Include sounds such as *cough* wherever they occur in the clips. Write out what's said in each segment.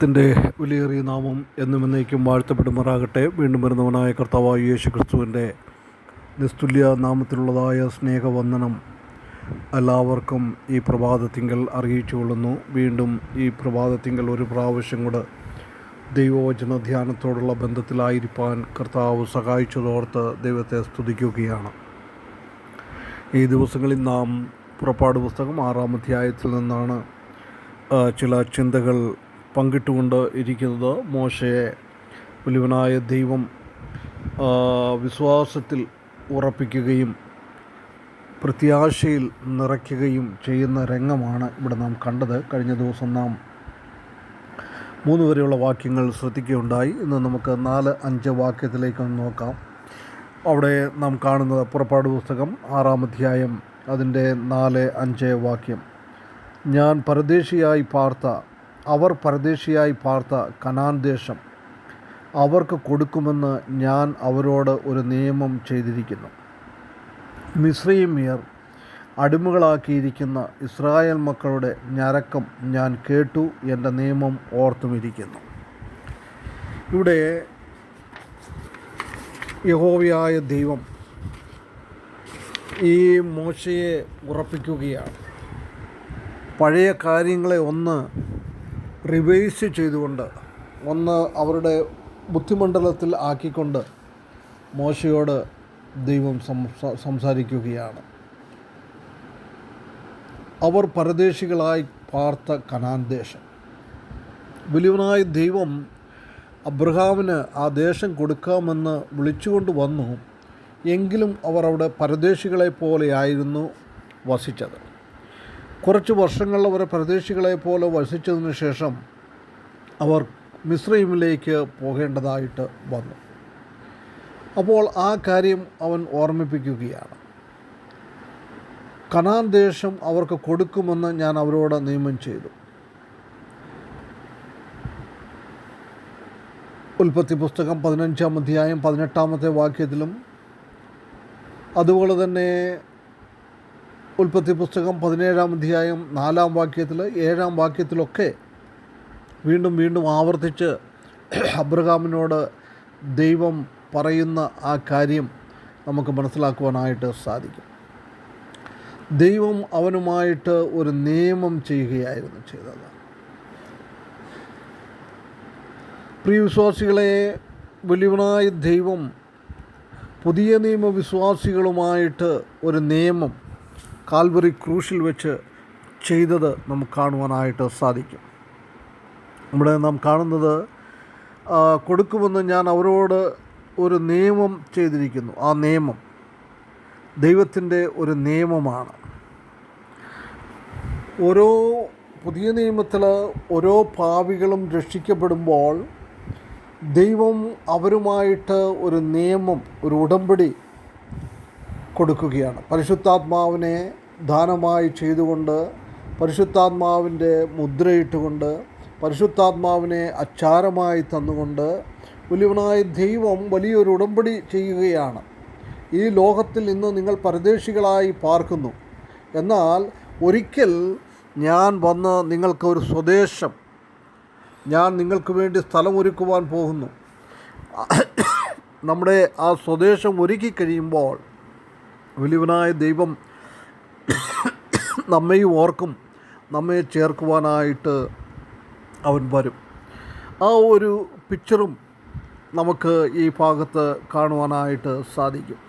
ദൈവത്തിന്റെ വിലയേറിയ നാമം എന്നും എന്നേക്കും വാഴ്ത്തപ്പെടുമാറാകട്ടെ. വീണ്ടും വരുന്നവനായ കർത്താവായ യേശു ക്രിസ്തുവിന്റെ നിസ്തുല്യ നാമത്തിലുള്ളതായ സ്നേഹവന്ദനം എല്ലാവർക്കും ഈ പ്രഭാതത്തിങ്കൽ അറിയിച്ചു കൊള്ളുന്നു. വീണ്ടും ഈ പ്രഭാതത്തിങ്കൽ ഒരു പ്രാവശ്യം കൂടെ ദൈവവചന ധ്യാനത്തോടുള്ള ബന്ധത്തിലായിരിക്കാൻ കർത്താവ് സഹായിച്ചതോർത്ത് ദൈവത്തെ സ്തുതിക്കുകയാണ്. ഈ ദിവസങ്ങളിൽ നാം പുറപ്പാട് പുസ്തകം ആറാം അധ്യായത്തിൽ നിന്നാണ് ചില ചിന്തകൾ പങ്കിട്ടുകൊണ്ട് ഇരിക്കുന്നത് മോശയെ വലിയവനായ ദൈവം വിശ്വാസത്തിൽ ഉറപ്പിക്കുകയും പ്രത്യാശയിൽ നിറയ്ക്കുകയും ചെയ്യുന്ന രംഗമാണ് ഇവിടെ നാം കണ്ടത്. കഴിഞ്ഞ ദിവസം നാം മൂന്ന് വരെയുള്ള വാക്യങ്ങൾ ശ്രദ്ധിക്കുകയുണ്ടായി. ഇന്ന് നമുക്ക് നാല് അഞ്ച് വാക്യത്തിലേക്ക് നോക്കാം. അവിടെ നാം കാണുന്നത് പുറപ്പാട് പുസ്തകം ആറാം അധ്യായം അതിന്റെ നാല് അഞ്ച് വാക്യം. ഞാൻ പരദേശിയായി പാർത്ത അവർ പരദേശിയായി പാർത്ത കനാൻ ദേശം അവർക്ക് കൊടുക്കുമെന്ന് ഞാൻ അവരോട് ഒരു നിയമം ചെയ്തിരിക്കുന്നു. മിശ്രീമിയർ അടിമകളാക്കിയിരിക്കുന്ന ഇസ്രായേൽ മക്കളുടെ ഞരക്കം ഞാൻ കേട്ടു എന്റെ നിയമം ഓർത്തുമിരിക്കുന്നു. ഇവിടെ യഹോവയായ ദൈവം ഈ മോശയെ ഉറപ്പിക്കുകയാണ്. പഴയ കാര്യങ്ങളെ ഒന്ന് റിവൈസ് ചെയ്തുകൊണ്ട് ഒന്ന് അവരുടെ ബുദ്ധിമണ്ഡലത്തിൽ ആക്കിക്കൊണ്ട് മോശയോട് ദൈവം സംസാരിക്കുകയാണ്. അവർ പരദേശികളായി പാർത്ത കനാൻ ദേശം. വലിയവനായ ദൈവം അബ്രഹാമിന് ആ ദേശം കൊടുക്കാമെന്ന് വിളിച്ചുകൊണ്ട് വന്നു. എങ്കിലും അവർ അവിടെ പരദേശികളെ പോലെയായിരുന്നു വസിച്ചത്. കുറച്ച് വർഷങ്ങൾ അവരെ പ്രദേശികളെ പോലെ വസിച്ചതിന് ശേഷം അവർ മിശ്രൈമിലേക്ക് പോകേണ്ടതായിട്ട് വന്നു. അപ്പോൾ ആ കാര്യം അവൻ ഓർമ്മിപ്പിക്കുകയാണ്. കനാൻ ദേശം അവർക്ക് കൊടുക്കുമെന്ന് ഞാൻ അവരോട് നിയമം ചെയ്തു. ഉൽപ്പത്തി പുസ്തകം പതിനഞ്ചാം അധ്യായം പതിനെട്ടാമത്തെ വാക്യത്തിലും അതുപോലെ തന്നെ ഉൽപ്പത്തി പുസ്തകം പതിനേഴാം അധ്യായം നാലാം വാക്യത്തിൽ ഏഴാം വാക്യത്തിലൊക്കെ വീണ്ടും വീണ്ടും ആവർത്തിച്ച് അബ്രഹാമിനോട് ദൈവം പറയുന്ന ആ കാര്യം നമുക്ക് മനസ്സിലാക്കുവാനായിട്ട് സാധിക്കും. ദൈവം അവനുമായിട്ട് ഒരു നിയമം ചെയ്യുകയായിരുന്നു ചെയ്തത്. പ്രിയവിശ്വാസികളെ വലിയവനായ ദൈവം പുതിയ നിയമവിശ്വാസികളുമായിട്ട് ഒരു നിയമം കാൽവറി ക്രൂശിൽ വെച്ച് ചെയ്തത് നമുക്ക് കാണുവാനായിട്ട് സാധിക്കും. ഇവിടെ നാം കാണുന്നത് കൊടുക്കുമെന്ന് ഞാൻ അവരോട് ഒരു നിയമം ചെയ്തിരിക്കുന്നു. ആ നിയമം ദൈവത്തിന്റെ ഒരു നിയമമാണ്. ഓരോ പുതിയ നിയമത്തിൽ ഓരോ പാവികളും രക്ഷിക്കപ്പെടുമ്പോൾ ദൈവം അവരുമായിട്ട് ഒരു നിയമം ഒരു ഉടമ്പടി കൊടുക്കുകയാണ്. പരിശുദ്ധാത്മാവിനെ ദാനമായി ചെയ്തുകൊണ്ട് പരിശുദ്ധാത്മാവിന്റെ മുദ്രയിട്ടുകൊണ്ട് പരിശുദ്ധാത്മാവിനെ അച്ചാരമായി തന്നുകൊണ്ട് വലിയവനായ ദൈവം വലിയൊരു ഉടമ്പടി ചെയ്യുകയാണ്. ഈ ലോകത്തിൽ ഇന്ന് നിങ്ങൾ പരദേശികളായി പാർക്കുന്നു. എന്നാൽ ഒരിക്കൽ ഞാൻ വന്ന് നിങ്ങൾക്ക് ഒരു സ്വദേശം. ഞാൻ നിങ്ങൾക്ക് വേണ്ടി സ്ഥലം ഒരുക്കുവാൻ പോകുന്നു. നമ്മുടെ ആ സ്വദേശം ഒരുക്കി കഴിയുമ്പോൾ വലിയവനായ ദൈവം *coughs* നമ്മയും ഓർക്കും നമ്മെ ചേർക്കുവാനായിട്ട് അവൻ വരും. ആ ഒരു പിക്ചറും നമുക്ക് ഈ ഭാഗത്ത് കാണുവാനായിട്ട് സാധിക്കും.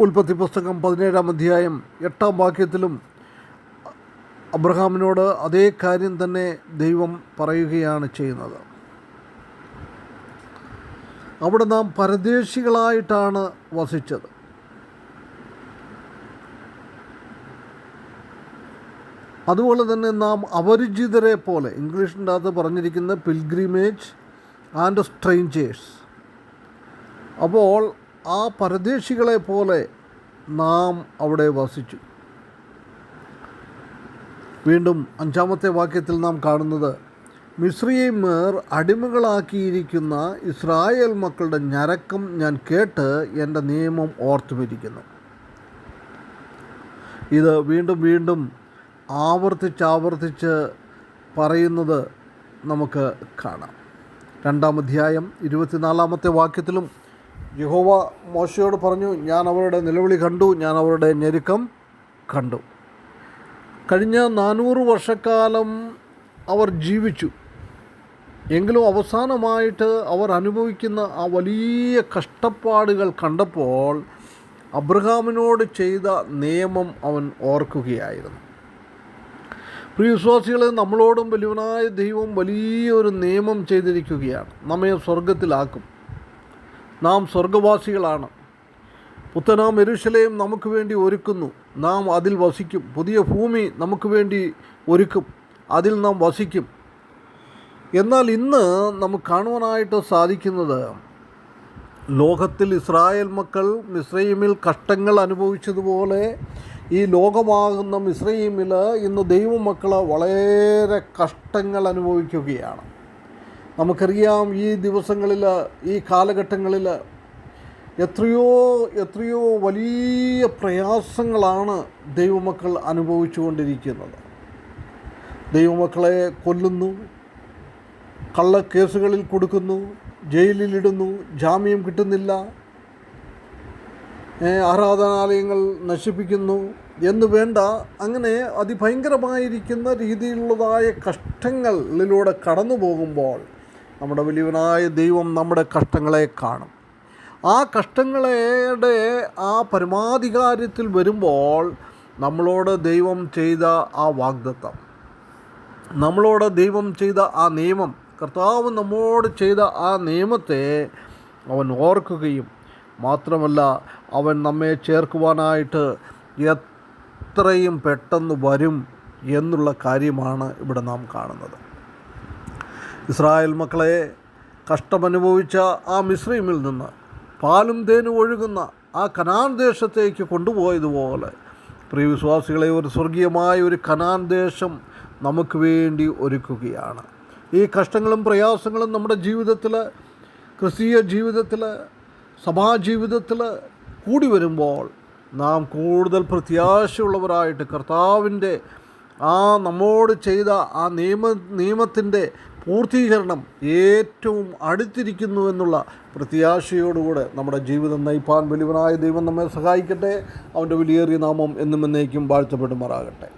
ഉൽപ്പത്തി പുസ്തകം പതിനേഴാം അധ്യായം എട്ടാം വാക്യത്തിലും അബ്രഹാമിനോട് അതേ കാര്യം തന്നെ ദൈവം പറയുകയാണ് ചെയ്യുന്നത്. അവിടെ നാം പരദേശികളായിട്ടാണ് വസിച്ചത്. അതുപോലെ തന്നെ നാം അപരിചിതരെ പോലെ ഇംഗ്ലീഷിന്റെ അകത്ത് പറഞ്ഞിരിക്കുന്ന പിൽഗ്രിമേജ് ആൻഡ് സ്ട്രെയിഞ്ചേഴ്സ് അപ്പോൾ ആ പരദേശികളെ പോലെ നാം അവിടെ വസിച്ചു. വീണ്ടും അഞ്ചാമത്തെ വാക്യത്തിൽ നാം കാണുന്നത് മിശ്രീമേർ അടിമകളാക്കിയിരിക്കുന്ന ഇസ്രായേൽ മക്കളുടെ ഞരക്കം ഞാൻ കേട്ട് എന്റെ നിയമം ഓർത്തുമിരിക്കുന്നു. ഇത് വീണ്ടും വീണ്ടും ആവർത്തിച്ചാവർത്തിച്ച് ആവർത്തിച്ച് പറയുന്നത് നമുക്ക് കാണാം. രണ്ടാം അധ്യായം ഇരുപത്തിനാലാമത്തെ വാക്യത്തിലും യഹോവ മോശയോട് പറഞ്ഞു ഞാൻ അവരുടെ നിലവിളി കണ്ടു ഞാൻ അവരുടെ ഞെരുക്കം കണ്ടു. കഴിഞ്ഞ നാനൂറ് വർഷക്കാലം അവർ ജീവിച്ചു. എങ്കിലും അവസാനമായിട്ട് അവർ അനുഭവിക്കുന്ന ആ വലിയ കഷ്ടപ്പാടുകൾ കണ്ടപ്പോൾ അബ്രഹാമിനോട് ചെയ്ത നിയമം അവൻ ഓർക്കുകയായിരുന്നു. പ്രിയ നമ്മളോടും വലിയവനായ ദൈവം വലിയൊരു നിയമം ചെയ്തിരിക്കുകയാണ്. നമ്മെ സ്വർഗത്തിലാക്കും നാം സ്വർഗവാസികളാണ് പുത്തനാം എരുശലയും നമുക്ക് വേണ്ടി ഒരുക്കുന്നു. നാം അതിൽ വസിക്കും. പുതിയ ഭൂമി നമുക്ക് വേണ്ടി ഒരുക്കും. അതിൽ നാം വസിക്കും. എന്നാൽ ഇന്ന് നമുക്ക് കാണുവാനായിട്ട് സാധിക്കുന്നത് ലോകത്തിൽ ഇസ്രായേൽ മക്കൾ മിസ്രൈമിൽ കഷ്ടങ്ങൾ അനുഭവിച്ചതുപോലെ ഈ ലോകമാകുന്ന മിസ്രൈമിൽ ഇന്ന് ദൈവമക്കൾ വളരെ കഷ്ടങ്ങൾ അനുഭവിക്കുകയാണ്. നമുക്കറിയാം ഈ ദിവസങ്ങളിൽ ഈ കാലഘട്ടങ്ങളിൽ എത്രയോ എത്രയോ വലിയ പ്രയാസങ്ങളാണ് ദൈവമക്കൾ അനുഭവിച്ചുകൊണ്ടിരിക്കുന്നത്. ദൈവമക്കളെ കൊല്ലുന്നു കള്ളക്കേസുകളിൽ കൊടുക്കുന്നു ജയിലിലിടുന്നു ജാമ്യം കിട്ടുന്നില്ല ആരാധനാലയങ്ങൾ നശിപ്പിക്കുന്നു എന്ന് വേണ്ട അങ്ങനെ അതിഭയങ്കരമായിരിക്കുന്ന രീതിയിലുള്ളതായ കഷ്ടങ്ങളിലൂടെ കടന്നു പോകുമ്പോൾ നമ്മുടെ വലിയവനായ ദൈവം നമ്മുടെ കഷ്ടങ്ങളെ കാണും. ആ കഷ്ടങ്ങളുടെ ആ പരമാധികാരത്തിൽ വരുമ്പോൾ നമ്മളോട് ദൈവം ചെയ്ത ആ വാഗ്ദത്തം നമ്മളോട് ദൈവം ചെയ്ത ആ നിയമം കർത്താവ് നമ്മോട് ചെയ്ത ആ നിയമത്തെ അവൻ ഓർക്കുകയും മാത്രമല്ല അവൻ നമ്മെ ചേർക്കുവാനായിട്ട് എത്രയും പെട്ടെന്ന് വരും എന്നുള്ള കാര്യമാണ് ഇവിടെ നാം കാണുന്നത്. ഇസ്രായേൽ മക്കളെ കഷ്ടമനുഭവിച്ച ആ മിശ്രീമിൽ നിന്ന് പാലും തേനും ഒഴുകുന്ന ആ കനാൻ ദേശത്തേക്ക് കൊണ്ടുപോയതുപോലെ പ്രിയ വിശ്വാസികളെ ഒരു സ്വർഗീയമായ ഒരു കനാൻ ദേശം നമുക്ക് വേണ്ടി ഒരുക്കുകയാണ്. ഈ കഷ്ടങ്ങളും പ്രയാസങ്ങളും നമ്മുടെ ജീവിതത്തിൽ ക്രിസ്തീയ ജീവിതത്തിൽ സഭാജീവിതത്തിൽ കൂടി വരുമ്പോൾ നാം കൂടുതൽ പ്രത്യാശയുള്ളവരായിട്ട് കർത്താവിന്റെ ആ നമ്മോട് ചെയ്ത ആ നിയമ നിയമത്തിന്റെ പൂർത്തീകരണം ഏറ്റവും അടുത്തിരിക്കുന്നു എന്നുള്ള പ്രത്യാശയോടുകൂടെ നമ്മുടെ ജീവിതം നയിപ്പാൻ വലിയവനായ ദൈവം നമ്മെ സഹായിക്കട്ടെ. അവന്റെ വിലയേറിയ നാമം എന്നും എന്നേക്കും വാഴ്ത്തപ്പെടുമാറാകട്ടെ.